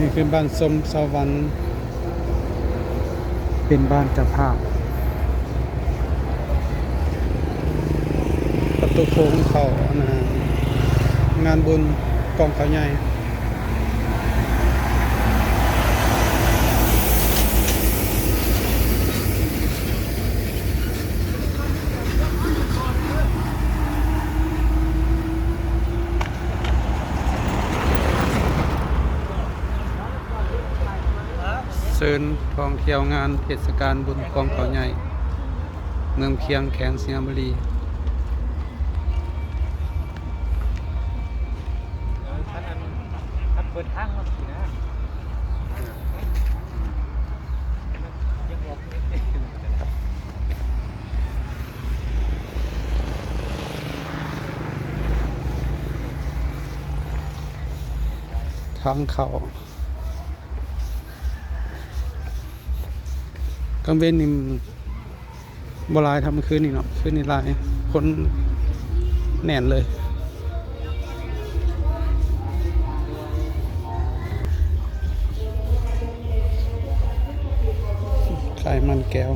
นี่คือบ้านสมสวรรค์เป็นบ้านเจ้าภาพ ประตูโค้งเขานะฮะงานบุญกองเขาใหญ่ เซินท่องเที่ยวงานเทศกาลบุญกองเขาใหญ่ เมืองเคียงแขนสิงห์บุรีเปิดทางมาสินะยังบอกไม่ได้ทางเขา กลางเว้นนี่บลายทำคืนนี่เนาะคืนนี่ลายคนแน่นเลย ขายมันแก้ว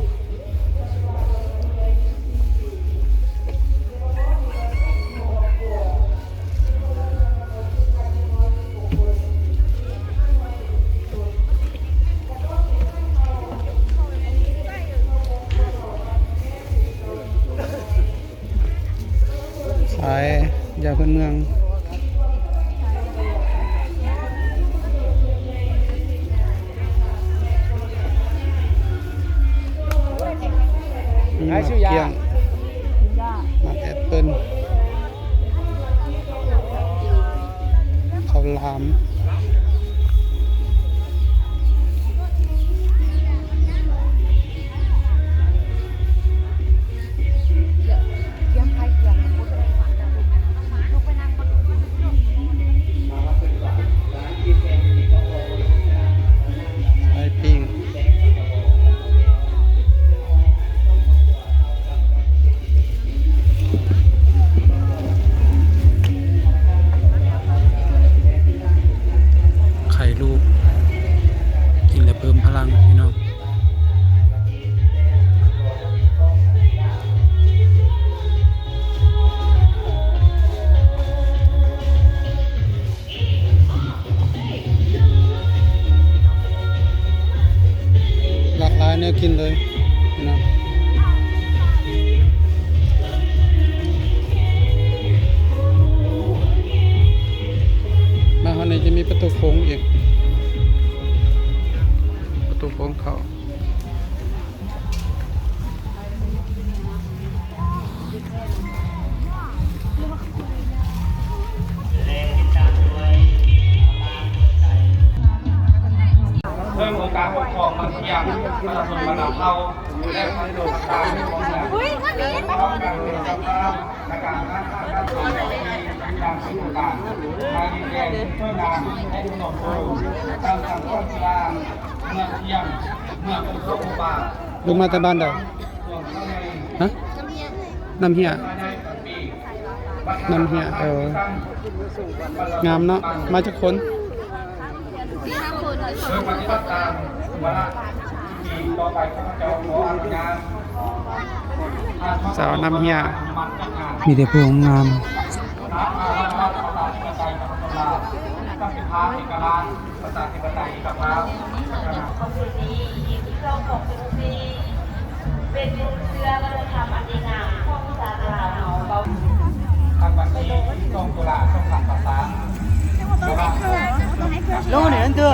ยาพื้นเมืองมีมะเกี้ยง ไข่ลูกินแล้วเพิ่มพลังพี่น้องหลากหลายเนื้อกินเลยพี่น้องมาข้างในจะมีประตูโค้งอีก เขาเพิ่มโอกาสปกครองบางอย่างประชาชนระดับเราและให้โดยการของอย่างอุ้ยท่านนี้พร้อมกันเป็นเจ้าภาพในการสร้างสรรค์การสอนที่ตามชื่อการมาดีแดงเพื่องานให้ขนมโตตามสังคมกีฬาเมือง ลงมาแต่บ้านใดส่วนข้าฮะน้ำเฮียภายน้ำเฮียเอองามเนาะมาจากค้นเลยปฏิบัติตามวาระที่ต่อไปข้าพเจ้าขออนุญาตสาวน้ำเฮียมีแต่พวงงามาพเอกราชประชาธิปไตยกับภาพเป็นเสื้อวัฒนธรรมอันดีงามของชาติเราเบาทางวันนี้ต้องตุลาต้องทำภาษาลงเหนือเด้อ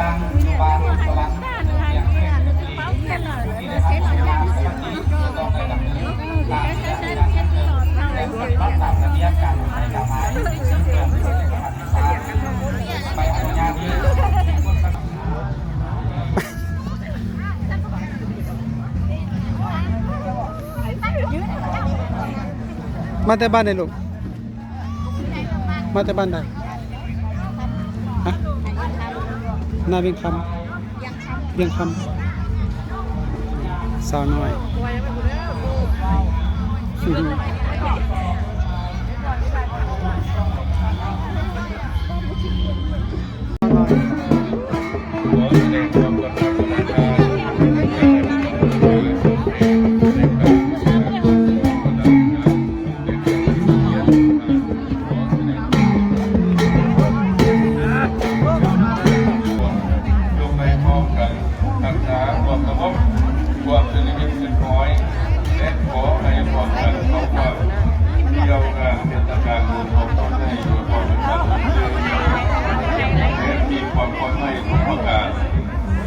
ตั้งบ้านพลังอย่างเช่นที่ที่ได้ทำสัญญาสมาชิกองได้ดำเนินตามที่ได้ดำเนินและปฏิบัติตามระเบียบการใช้กฎหมายเรื่องเกี่ยวกับประวัติศาสตร์ไปอนุญาตนี้มาแต่บ้านไหนลูกไหนประมาณมาจากบ้านใดฮะ นาเวียงคำเวียงคำสาวน้อยอื้อหือล ร้อมกันรักษาความสงบความสนิทเรียบร้อยและขอให้ความกันของความเที่ยวงานเทศกาลบุญของตนให้อยู่ความเป็นกันและมีความปลอดภัยทุกประการ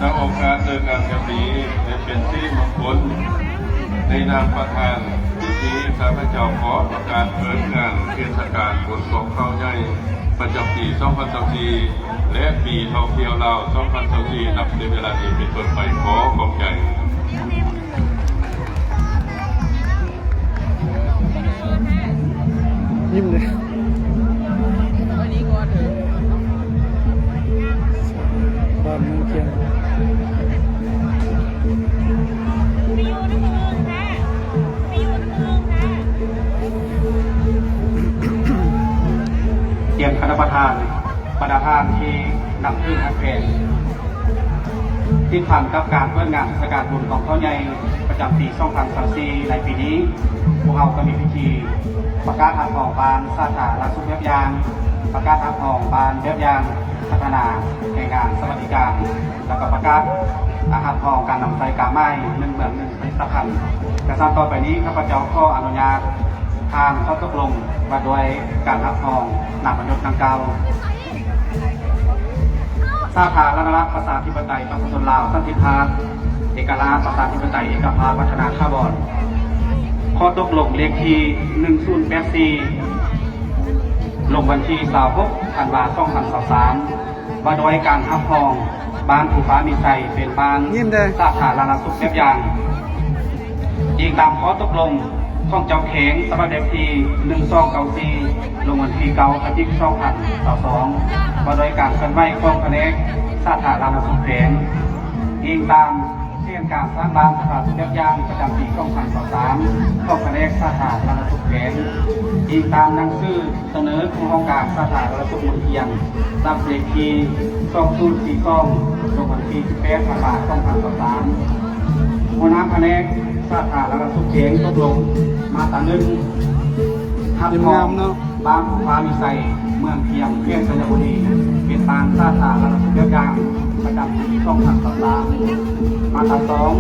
ณโอกาสเดินงานกันนี้ได้เป็นที่มงคลในนามประธานพิธีข้าพเจ้าขอประกาศเปิดงานเทศกาลบุญของเขาใหญ่ ประจำปี 2024 และปีท่องเที่ยวลาว 2024 นับในเวลานี้เป็นต้นไปขอ นำขึ้นทางเพจที่ผ่านกับการเปิดงานเทศกาลบุญของเขาใหญ่ประจำปี2024ในปีนี้พวกเราก็มีพิธี ประกาศทางของบานสาขาลักษุเว็บยาง ประกาศทางของบานเว็บยางพัฒนาแห่งงานสวัสดิการ แล้วก็ประกาศอาหารทองการนำใส่กาไม้หนึ่งเหมืองหนึ่งผลิตภัณฑ์กระทำต่อไปนี้ข้าพเจ้าขออนุญาตทางข้อตกลงว่าโดยการรับทองนำมนุษย์ดังกล่าว สาขารัฐรัฐภาษาธิปไตยประชาชนลาวสันติภาพเอกราชภาษาธิปไตยเอกภาพพัฒนาข้าบอนข้อตกลงเลขที่1084ลงวันที่26ธันวาคม2023ว่าโดยการทับทองบ้านภูฟ้ามีใจเป็นบ้านยิ้มเด้อสาขาราสุขเรียบยางอีกตามข้อตกลง ของเจ้าเขงสำหรับเด็กทีหนึ่งซองเกาซีลงวันที่เก้าอาทิตย์สองพันสองสองมาโดยการเคลื่อนไหวของคณะสาขารามาสุขเขงอีกตามเช่นการสร้างบ้านสถานเรียบยางประจำปีสองพันสองสามของคณะสาขารามาสุขเขงอีกตามนังสือเสนอขององการสาขารามสุขมุนเทียงตามเลขที่สองศูนสี่สองลงวันที่สิบแปดธันวาคมสองพันสองสามหัวหน้าแผน กสาขาแล้วก็ทุกเขงตกลงมาตานึงทับทองบางฟ้ามีใส่เมืองเพียงเพียงสัญบุรีเป็นบางสาขาแล้วก็ทุกเยางประจำที่ต้องทำตำรามาตาสอง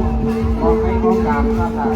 มองให้โครงการสาขา